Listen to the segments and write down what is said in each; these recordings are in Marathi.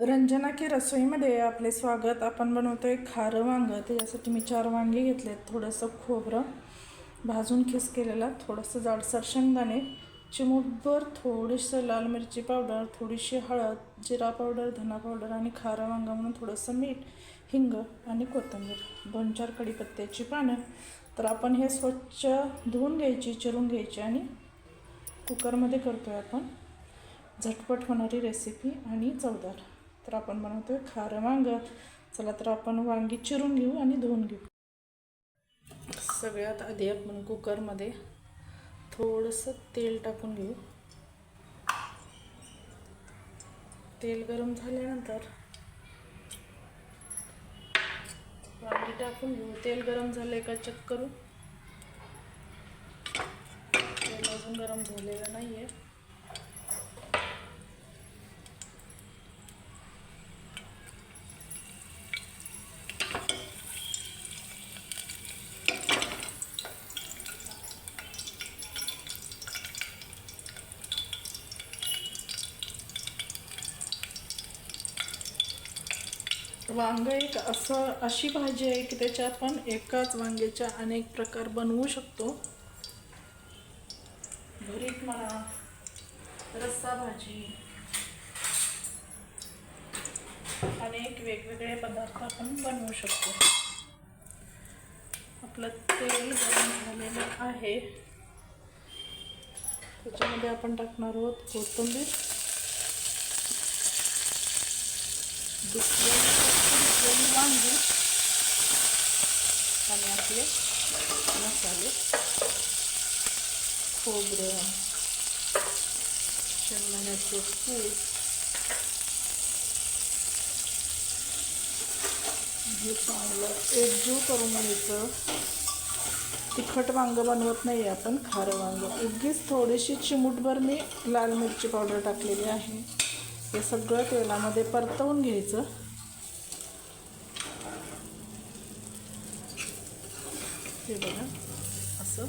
रंजना की रसोईमध्ये आपले स्वागत. आपण बनवतोय खारं वांगं. त्याच्यासाठी मी चार वांगे घेतलेत. थोडंसं खोबरं भाजून खिस केलेला. थोडंसं जाडसर शेंगदाणे चिमूटभर थोडीसं लाल मिरची पावडर थोडीशी हळद जिरा पावडर धना पावडर आणि खारं वांगा म्हणून थोडंसं मीठ हिंग आणि कोथिंबीर. दोन चार कढीपत्त्याची पानं. तर आपण हे स्वच्छ धुवून घ्यायची चिरून घ्यायची आणि कुकरमध्ये करतोय आपण. झटपट होणारी रेसिपी आणि चवदार. तर आपण बनवतोय खारं वांगं. चला तर आपण वांगी चिरून घेऊ आणि धुवून घेऊ. सगळ्यात आधी आपण कुकरमध्ये थोडंसं तेल टाकून घेऊ. तेल गरम झाल्यानंतर वांगी टाकून घेऊ. तेल गरम झालंय का चेक करू. तेल अजून गरम झालेलं नाही आहे वांग एक असं अशी भाजी आहे की त्याच्या आपण एकाच वांग्याच्या अनेक प्रकार बनवू शकतो. भरीत म्हणा रस्सा भाजी. अनेक वेगवेगळे पदार्थ आपण बनवू शकतो. आपलं तेल गरम झालेलं आहे. त्याच्यामध्ये आपण टाकणार आहोत कोथिंबीर. दुसऱ्या दुसरी वांगी आणि आपले मसाले खोबरं शेंगदाण्याचं कूट हे चांगलं एकजीव करून घ्यायचं तिखट वांगं बनवत नाही आहे आपण खारं वांगं. उगीच थोडीशी चिमूटभर मी लाल मिरची पावडर टाकलेली आहे. हे सगळं तेलामध्ये परतवून घ्यायचं. हे बघा असं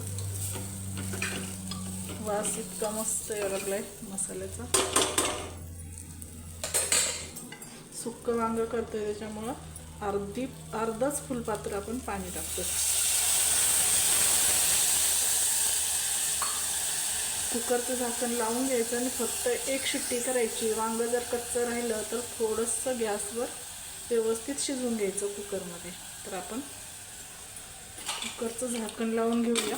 वास इतका मस्त यायला लागलाय मसाल्याचा सुक्क वांग करतोय त्याच्यामुळं अर्धी अर्धच फुलपात्र आपण पाणी टाकतो कुकरचं झाकण लावून घ्यायचं आणि फक्त एक शिट्टी करायची. वांगं जर कच्चं राहिलं तर थोडंसं गॅसवर व्यवस्थित शिजवून घ्यायचं कुकरमध्ये तर आपण कुकरचं झाकण लावून घेऊया.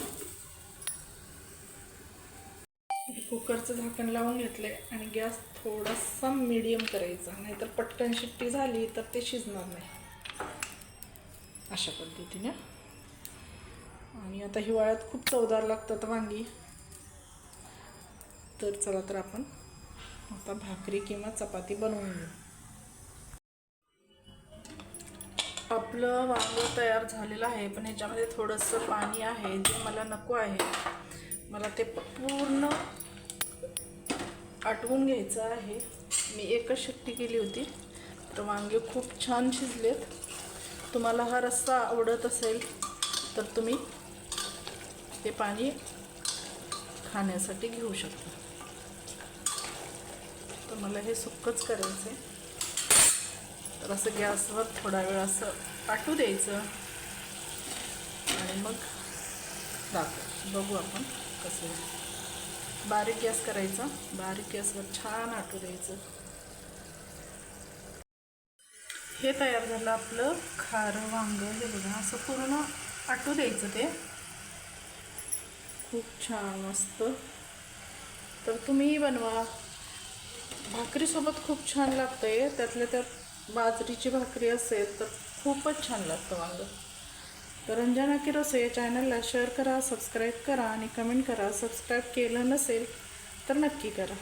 कुकरचं झाकण लावून घेतलंय आणि गॅस थोडासा मीडियम करायचा. नाहीतर पटकन शिट्टी झाली तर ते शिजणार नाही. अशा पद्धतीने. आणि आता हिवाळ्यात खूप चवदार लागतात वांगी. तर चला तर आपण आता भाकरी किंवा चपाती बनवून घेऊ. आपलं वांग तयार झालेलं आहे पण ह्याच्यामध्ये थोडंसं पाणी आहे जे मला नको आहे. मला ते पूर्ण आटवून घ्यायचं आहे. मी एकच शिट्टी केली होती. तर वांगे खूप छान शिजलेत. तुम्हाला हा रस्सा आवडत असेल तर तुम्ही ते पाणी खाण्यासाठी घेऊ शकता. तर मला हे सुक्कच करायचं आहे तर असं गॅसवर थोडा वेळ असं पाठवू द्यायचं. आणि मग दाखव बघू आपण कसं बारीक गॅस करायचा. बारीक गॅसवर छान आटू द्यायचं. हे तयार झालं आपलं खारं वांग. हे बघा असं पूर्ण आटू द्यायचं ते. खूप छान मस्त. तर तुम्हीही बनवा. भाकरीसोबत खूप छान लागतंय. त्यातल्या त्यात बाजरीची भाकरी असेल तर खूपच छान लागतं वांगं. तर रंजना किरोसे या चॅनलला शेअर करा सबस्क्राईब करा आणि कमेंट करा. सबस्क्राईब केलं नसेल तर नक्की करा.